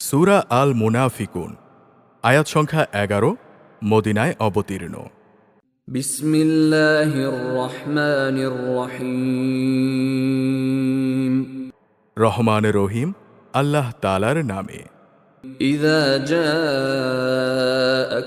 সুরা আল মুনাফিকুন আয়াত সংখ্যা এগারো মদিনায় অবতীর্ণ। রহমান রহিম। আল্লাহ তালার নামে। إذا جاءك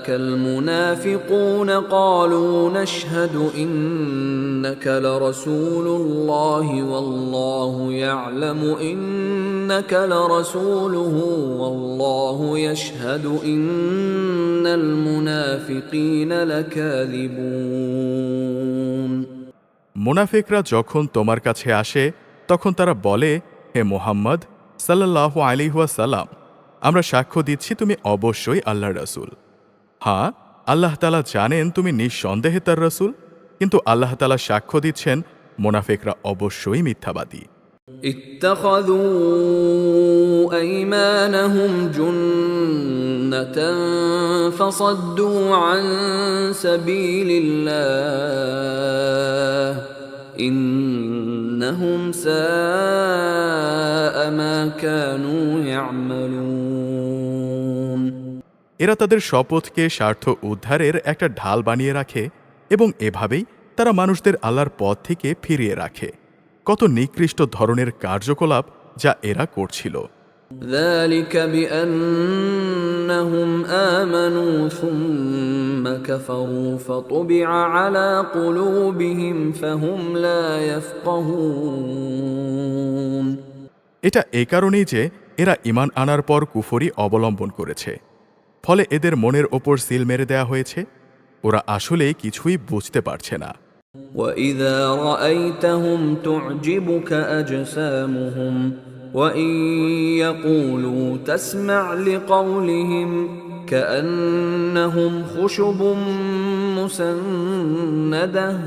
المنافقون قالوا نشهد إنك لرسول الله والله يعلم إنك لرسوله والله يشهد إن المنافقين لكاذبون মুনাফিকরা যখন তোমার কাছে আসে তখন তারা বলে হে মোহাম্মদ সাল্লাহ আলিহাসাল্লাম আমরা সাক্ষ্য দিচ্ছি তুমি অবশ্যই আল্লাহ রসুল হ্যাঁ আল্লাহ তালা জানেন তুমি নিঃসন্দেহে তার রসুল কিন্তু আল্লাহ তালা সাক্ষ্য দিচ্ছেন মোনাফেকরা অবশ্যই মিথ্যাবাদী اتخذوا ايمانهم جنه فصدوا عن سبيل الله انهم ساء ما كانوا يعملون এরা তাদের শপথকে স্বার্থ উদ্ধারের একটা ঢাল বানিয়ে রাখে এবং এভাবেই তারা মানুষদের আল্লাহর পথ থেকে ফিরিয়ে রাখে কত নিকৃষ্ট ধরনের কার্যকলাপ যা এরা করছিল ذلك بأنهم آمنوا ثم كفروا فطبع على قلوبهم فهم لا يفقهون এটা এ কারণেই যে এরা ইমান আনার পর কুফরি অবলম্বন করেছে ফলে এদের মনের ওপর সিল মেরে দেয়া হয়েছে ওরা আসলে কিছুই বুঝতে পারছে না وإذا رأيتهم تعجبك أجسامهم وإن يقولوا تسمع لقولهم كأنهم خشب مسندة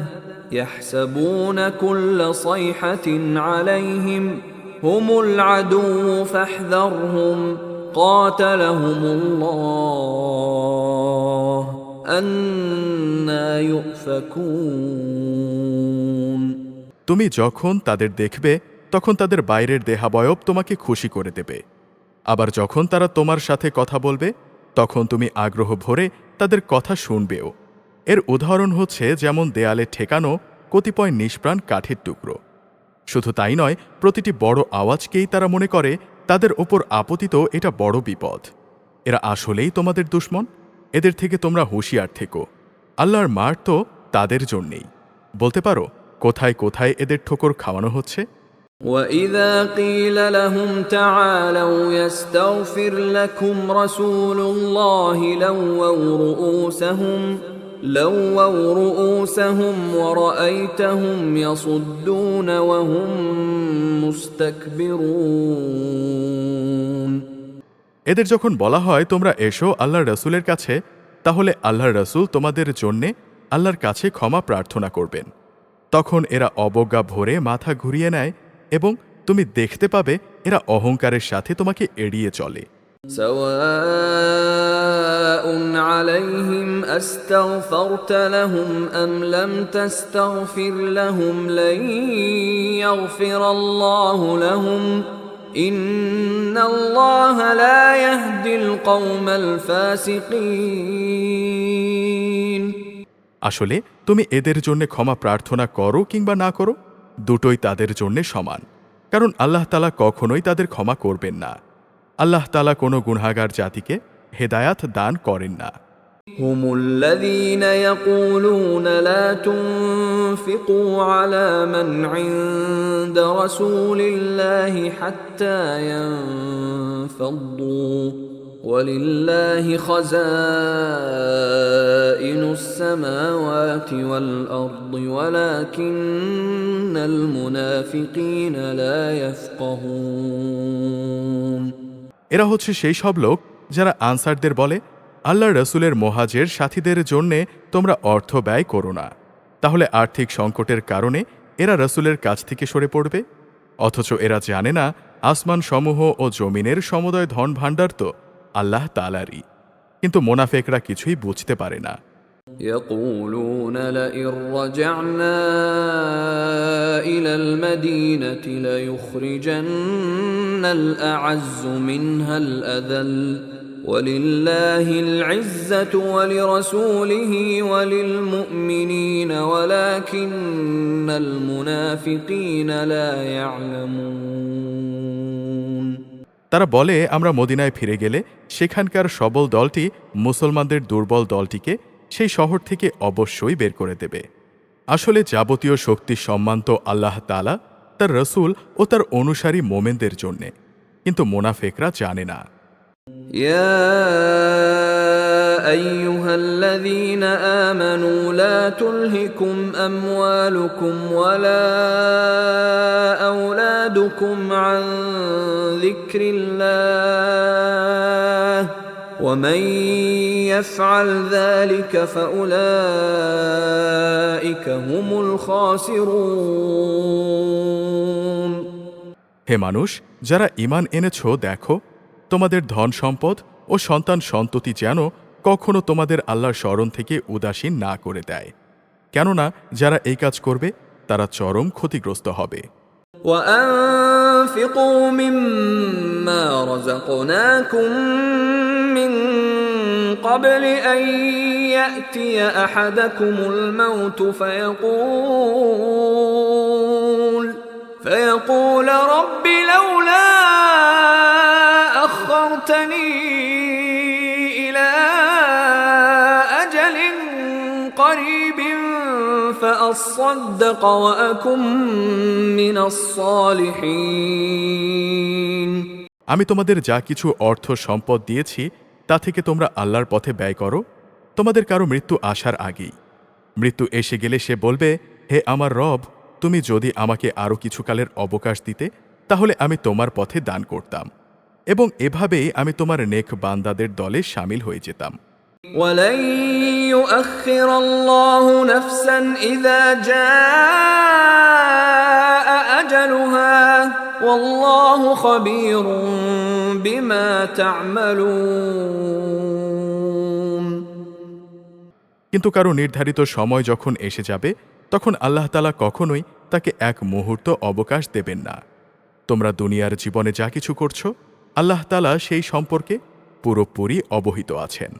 يحسبون كل صيحة عليهم هم العدو فاحذرهم قاتلهم الله أنا يؤفكون তুমি যখন তাদের দেখবে তখন তাদের বাইরের দেহাবয়ব তোমাকে খুশি করে দেবে আবার যখন তারা তোমার সাথে কথা বলবে তখন তুমি আগ্রহ ভরে তাদের কথা শুনবেও এর উদাহরণ হচ্ছে যেমন দেয়ালে ঠেকানো কতিপয় নিষ্প্রাণ কাঠের টুকরো শুধু তাই নয় প্রতিটি বড় আওয়াজকেই তারা মনে করে তাদের ওপর আপতিত এটা বড় বিপদ এরা আসলেই তোমাদের দুশ্মন এদের থেকে তোমরা হুঁশিয়ার থেকো আল্লাহর মার তো তাদের জন্যেই বলতে পারো কোথায় কোথায় এদের ঠোকর খাওয়ানো হচ্ছে وإذا قيل لهم تعالوا يستغفر لكم رسول الله لووا رؤوسهم لووا رؤوسهم ورأيتهم يصدون وهم مستكبرون এদের যখন বলা হয় তোমরা এসো আল্লাহর রসুলের কাছে তাহলে আল্লাহর রসুল তোমাদের জন্যে আল্লাহর কাছে ক্ষমা প্রার্থনা করবেন তখন এরা অবজ্ঞা ভরে মাথা ঘুরিয়ে নেয় এবং তুমি দেখতে পাবে এরা অহংকারের সাথে তোমাকে এড়িয়ে চলে سواء عليهم استغفرت لهم ام لم تستغفر لهم لن يغفر الله لهم ان الله لا يهدي القوم الفاسقين আসলে তুমি এদের জন্য ক্ষমা প্রার্থনা করো কিংবা না করো দুটোই তাদের জন্য সমান কারণ আল্লাহ তালা কখনোই তাদের ক্ষমা করবেন না আল্লাহ তালা কোনো গুণাগার জাতিকে হেদায়াত দান করেন না هم الذين يقولون لا تنفقوا على من عند رسول الله حتى ينفضوا ولله خزائن السماوات والارض ولكن المنافقين لا يفقهون এরা হচ্ছে সেই সব লোক যারা আনসারদের বলে, আল্লাহ রসুলের মোহাজের সাথীদের জন্যে তোমরা অর্থ ব্যয় করো না। তাহলে আর্থিক সংকটের কারণে এরা রসুলের কাছ থেকে সরে পড়বে। অথচ এরা জানে না, আসমান সমূহ ও জমিনের সমুদয় ধন ভাণ্ডার তো আল্লাহ তালারই কিন্তু মোনাফেকরা কিছুই বুঝতে পারে না। يقولون لئن رجعنا إلى المدينة ليخرجن الأعز منها الأذل ولله العزة ولرسوله وللمؤمنين ولكن المنافقين لا يعلمون তারা বলে আমরা মদিনায় ফিরে গেলে সেখানকার সবল দলটি মুসলমানদের দুর্বল দলটিকে সেই শহর থেকে অবশ্যই বের করে দেবে আসলে যাবতীয় শক্তি সম্মান তো আল্লাহ তালা তার রসুল ও তার অনুসারী মোমেনদের জন্যে কিন্তু মোনাফেকরা জানে না يا ايها الذين امنوا لا تلهكم اموالكم ولا اولادكم عن ذكر الله ومن يفعل ذلك فاولئك هم الخاسرون হে মানুষ যারা ইমান এনেছ দেখো তোমাদের ধন সম্পদ ও সন্তান সন্ততি যেন কখনো তোমাদের আল্লাহর স্মরণ থেকে উদাসীন না করে দেয় কেননা যারা এই কাজ করবে তারা চরম ক্ষতিগ্রস্ত হবে وأنفقوا مما رزقناكم من قبل أن يأتي أحدكم الموت فيقول فيقول رب لولا أخرتني إلى أجل قريب فأصدق وأكن من الصالحين আমি তোমাদের যা কিছু অর্থ সম্পদ দিয়েছি তা থেকে তোমরা আল্লাহর পথে ব্যয় করো তোমাদের কারো মৃত্যু আসার আগেই মৃত্যু এসে গেলে সে বলবে হে আমার রব তুমি যদি আমাকে আরও কিছুকালের অবকাশ দিতে তাহলে আমি তোমার পথে দান করতাম এবং এভাবেই আমি তোমার নেক বান্দাদের দলে সামিল হয়ে যেতাম ولن يؤخر الله نفسا إذا جاء أجلها والله خبير بما تعملون কিন্তু কারো নির্ধারিত সময় যখন এসে যাবে তখন আল্লাহ তালা কখনোই তাকে এক মুহূর্ত অবকাশ দেবেন না তোমরা দুনিয়ার জীবনে যা কিছু করছো আল্লাহ তালা সেই সম্পর্কে পুরোপুরি অবহিত আছেন